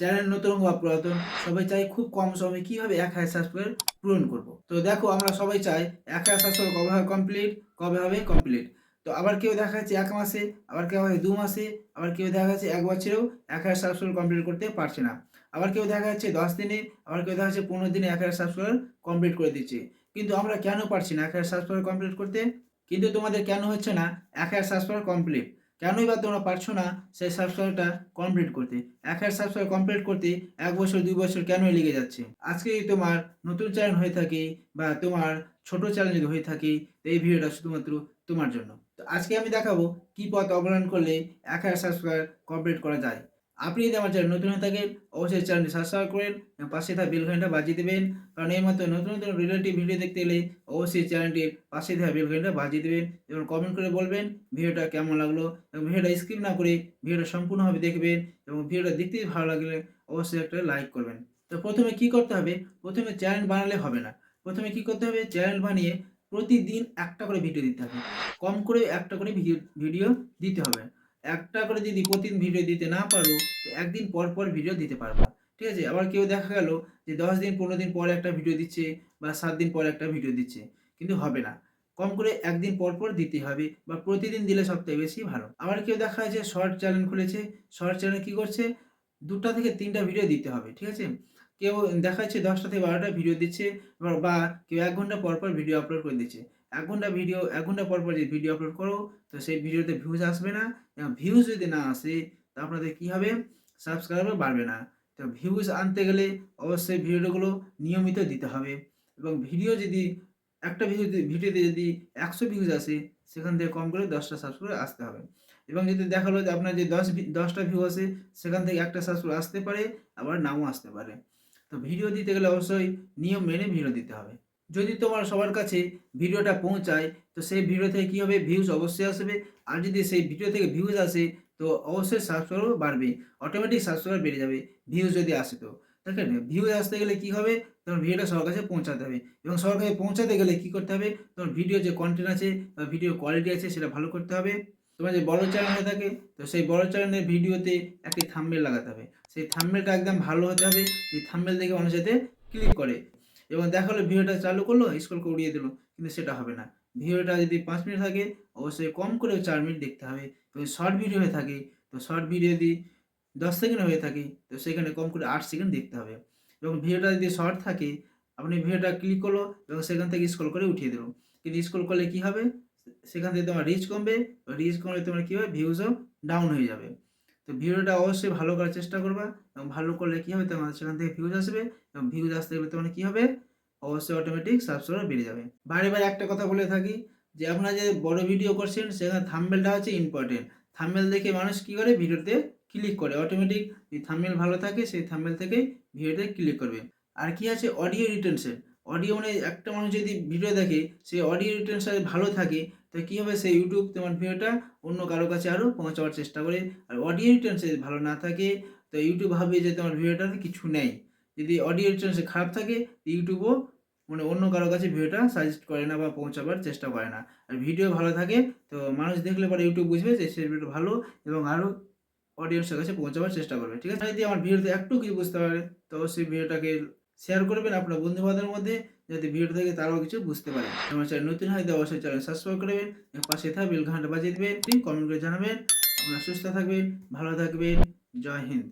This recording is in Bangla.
চ্যানেল নতুন বা পুরাতন, সবাই চাই খুব কম সময়ে কীভাবে এক হাজার সাবস্ক্রাইবার পূরণ করব। তো দেখো, আমরা সবাই চাই এক হাজার সাবস্ক্রাইবার কবে হবে কমপ্লিট কবে হবে কমপ্লিট তো আবার কেউ দেখা যাচ্ছে এক মাসে, আবার কেউ হয় দু মাসে, আবার কেউ দেখা যাচ্ছে এক বছরেও এক হাজার সাবস্ক্রাইবার কমপ্লিট করতে পারছে না। আবার কেউ দেখা যাচ্ছে দশ দিনে, আবার কেউ দেখা যাচ্ছে পনেরো দিনে এক হাজার সাবস্ক্রাইবার কমপ্লিট করে দিচ্ছে। কিন্তু আমরা কেন পারছি না এক হাজার সাবস্ক্রাইবার কমপ্লিট করতে? কিন্তু তোমাদের কেন হচ্ছে না এক হাজার সাবস্ক্রাইবার কমপ্লিট কেনই বা তোমরা পারছ না সেই সাবস্ক্রাইবটা কমপ্লিট করতে? এক হাজার সাবস্ক্রাইব কমপ্লিট করতে এক বছর, দুই বছর কেনই লেগে যাচ্ছে? আজকে যদি তোমার নতুন চ্যানেল হয়ে থাকে বা তোমার ছোট চ্যানেল যদি হয়ে থাকে, তো এই ভিডিওটা শুধুমাত্র তোমার জন্য। তো আজকে আমি দেখাবো কি পথ অবলম্বন করলে এক হাজার সাবস্ক্রাইব কমপ্লিট করা যায়। আপনি যদি আমার চ্যানেল নতুন হয়ে থাকেন, অবশ্যই চ্যানেলটি সাবস্ক্রাইব করেন পাশে থাকা বেল ঘণ্টা বাজিয়ে দেবেন। কারণ এই মতো নতুন নতুন রিলেটিভ ভিডিও দেখতে এলে অবশ্যই চ্যানেলটির পাশে থাকা বেল ঘণ্টা বাজিয়ে দেবেন এবং কমেন্ট করে বলবেন ভিডিওটা কেমন লাগল এবং ভিডিওটা স্কিপ না করে ভিডিওটা সম্পূর্ণভাবে দেখবেন এবং ভিডিওটা দেখতে ভালো লাগলে অবশ্যই একটা লাইক করবেন। তো প্রথমে কি করতে হবে? প্রথমে চ্যানেল বানালে হবে না। প্রথমে কি করতে হবে? চ্যানেল বানিয়ে প্রতিদিন একটা করে ভিডিও দিতে হবে। কম করে একটা করে ভিডিও দিতে হবে। একটা করে যদি প্রতিদিন ভিডিও দিতে না পারো একদিন পর পর ভিডিও দিতে পারবা। ঠিক আছে? আবার কেউ দেখা গেল যে দশ দিন, পনেরো দিন পরে একটা ভিডিও দিচ্ছে বা সাত দিন পরে একটা ভিডিও দিচ্ছে, কিন্তু হবে না। কম করে একদিন পর পর দিতে হবে বা প্রতিদিন দিলে সবথেকে বেশি ভালো। আবার কেউ দেখা যাচ্ছে শর্ট চ্যানেল খুলেছে শর্ট চ্যানেল কী করছে? দুটা থেকে তিনটা ভিডিও দিতে হবে, ঠিক আছে? কেউ দেখা যাচ্ছে দশটা থেকে বারোটা ভিডিও দিচ্ছে বা- কেউ এক ঘণ্টা পর পর ভিডিও আপলোড করে দিচ্ছে। এক ঘণ্টা ভিডিও এক ঘণ্টা পর পর যে ভিডিও আপলোড করো, তো সেই ভিডিওতে ভিউজ আসবে না। এবং ভিউজ যদি না আসে, তা আপনাদের কী হবে? সাবস্ক্রাইবার বাড়বে না। তো ভিউজ আনতে গেলে অবশ্যই ভিডিওগুলো নিয়মিত দিতে হবে। এবং ভিডিও যদি, একটা ভিডিও ভিডিওতে যদি একশো ভিউজ আসে, সেখান থেকে কম করে দশটা সাবস্ক্রাইবার আসতে হবে। এবং যদি দেখাল যে আপনার যে দশ দশটা ভিউ আসে, সেখান থেকে একটা সাবস্ক্রাইব আসতে পারে, আবার নাও আসতে পারে। তো ভিডিও দিতে গেলে অবশ্যই নিয়ম মেনে ভিডিও দিতে হবে। যদি তোমার সবার কাছে ভিডিওটা পৌঁছায়, তো সেই ভিডিও থেকে কী হবে? ভিউজ অবশ্যই আসবে। আর যদি সেই ভিডিও থেকে ভিউজ আসে, তো অবশ্যই সাবস্ক্রাইবার বাড়বে। অটোমেটিক সাবস্ক্রাইবার বেড়ে যাবে ভিউজ যদি আসে তো। দেখেন ভিউজ আসতে গেলে কী হবে? তোমার ভিডিওটা সবার কাছে পৌঁছাতে হবে। এবং সবার কাছে পৌঁছাতে গেলে কী করতে হবে? তোমার ভিডিও যে কন্টেন্ট আছে বা ভিডিও কোয়ালিটি আছে, সেটা ভালো করতে হবে। তোমার যে বড় চ্যানেল হয়ে থাকে, তো সেই বড় চ্যানেলের ভিডিওতে একটি থাম্বনেল লাগাতে হবে। সেই থাম্বনেলটা একদম ভালো হতে হবে। যে থাম্বনেল দেখে মানুষ যাতে ক্লিক করে। এবং দেখাল ভিডিওটা চালু করল স্ক্রল করে উড়িয়ে দিল, কিন্তু সেটা হবে না। ভিডিওটা যদি পাঁচ মিনিট থাকে, অবশ্যই কম করে চার মিনিট দেখতে হবে। যদি শর্ট ভিডিও হয়ে থাকে, তো শর্ট ভিডিও যদি দশ সেকেন্ড হয়ে থাকে, তো সেখানে কম করে আট সেকেন্ড দেখতে হবে। এবং ভিডিওটা যদি শর্ট থাকে, আপনি ভিডিওটা ক্লিক করল এবং সেখান থেকে স্ক্রল করে উঠিয়ে দিল। কিন্তু স্ক্রল করলে কী হবে? সেখান থেকে তোমার রিচ কমবে রিচ কমলে তোমার কী হবে? ভিউজও ডাউন হয়ে যাবে। তো ভিডিওটা অবশ্যই ভালো করার চেষ্টা করবা এবং ভালো করলে কী হবে তোমার সেখান থেকে ভিউজ আসবে এবং ভিউজ আসতে গেলে তোমার কী হবে? অবশ্যই অটোমেটিক সাবস্ক্রাইবার বেড়ে যাবে। বারে বারে একটা কথা বলে থাকি যে আপনারা যে বড় ভিডিও করছেন, সেখানে থাম্বেলটা হচ্ছে ইম্পর্টেন্ট থাম্বেল দেখে মানুষ কী করে? ভিডিওতে ক্লিক করে। অটোমেটিক যদি থাম্বেল ভালো থাকে, সেই থাম্বেল থেকেই ভিডিওতে ক্লিক করবে। আর কি আছে? অডিও রিটেনশন অডিও মানে একটা মানুষ যদি ভিডিও দেখে সেই অডিও রিটেনশন ভালো থাকে, তো কী হবে? সেই ইউটিউব তোমার ভিডিওটা অন্য কারও কাছে আরও পৌঁছাবার চেষ্টা করে। আর অডিও রিটেনশন ভালো না থাকে, তো ইউটিউব ভাবে যে তোমার ভিডিওটাতে কিছু নেই। যদি অডিও রিটেনশন খারাপ থাকে ইউটিউবও মানে অন্য কারও কাছে ভিডিওটা সাজেস্ট করে না বা পৌঁছাবার চেষ্টা করে না। আর ভিডিও ভালো থাকে, তো মানুষ দেখলে পরে ইউটিউব বুঝবে যে সেই ভিডিও ভালো এবং আরও অডিয়েন্সের কাছে পৌঁছাবার চেষ্টা করবে। ঠিক আছে? যদি আমার ভিডিওতে একটু কিছু বুঝতে পারে, তো সেই ভিডিওটাকে শেয়ার করবেন আপনার বন্ধু বান্ধবের মধ্যে, যাতে ভিডিও থেকে তারাও কিছু বুঝতে পারে। আমার চ্যানেল নতুন হয় অবশ্যই চ্যানেল সাবস্ক্রাইব করবেন পাশে থাকা বেল ঘণ্টা বাজিয়ে দেবেন কমেন্ট করে জানাবেন। আপনারা সুস্থ থাকবেন, ভালো থাকবেন, জয় হিন্দ।